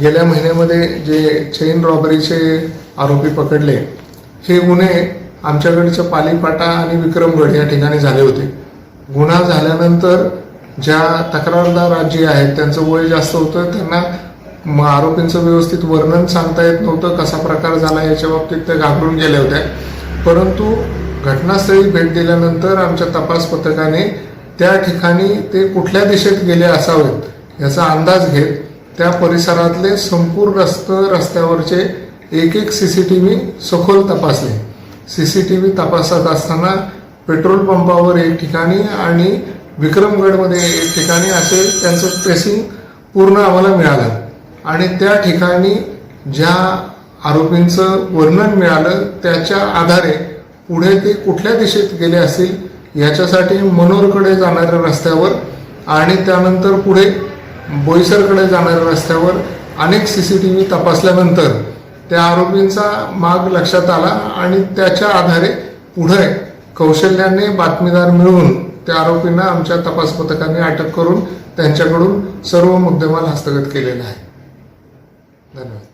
गेल्या महिन्यामध्ये जे चेन रॉबरीचे आरोपी पकडले हे गुन्हे आमच्याकडच्या पालीपाटा आणि विक्रमगड या ठिकाणी झाले होते. गुन्हा झाल्यानंतर ज्या तक्रारदार जे आहेत त्यांचं वय जास्त होतं त्यांना म- आरोपींचं व्यवस्थित वर्णन सांगता येत नव्हतं कसा प्रकार झाला याच्या बाबतीत त्या घाबरून गेल्या होत्या. परंतु घटनास्थळी भेट दिल्यानंतर आमच्या तपास पथकाने त्या ठिकाणी ते कुठल्या दिशेत गेले असावेत याचा अंदाज घेत त्या परिसरातले संपूर्ण रस्त रस्त्यावरचे एक एक सी सी टी व्ही सखोल तपासले. सी सी टी व्ही तपासत असताना पेट्रोल पंपावर एक ठिकाणी आणि विक्रमगडमध्ये एक ठिकाणी असे त्यांचं ट्रेसिंग पूर्ण आम्हाला मिळालं. आणि त्या ठिकाणी ज्या आरोपींचं वर्णन मिळालं त्याच्या आधारे पुढे ते कुठल्या दिशेत गेले असतील याच्यासाठी मनोरकडे जाणाऱ्या रस्त्यावर आणि त्यानंतर पुढे बोईसरकडे जाणाऱ्या रस्त्यावर अनेक सी सी टी व्ही तपासल्यानंतर त्या आरोपींचा माग लक्षात आला आणि त्याच्या आधारे पुढे कौशल्याने बातमीदार मिळवून त्या आरोपींना आमच्या तपास पथकाने अटक करून त्यांच्याकडून सर्व मुद्देमाल हस्तगत केलेला आहे धन्यवाद.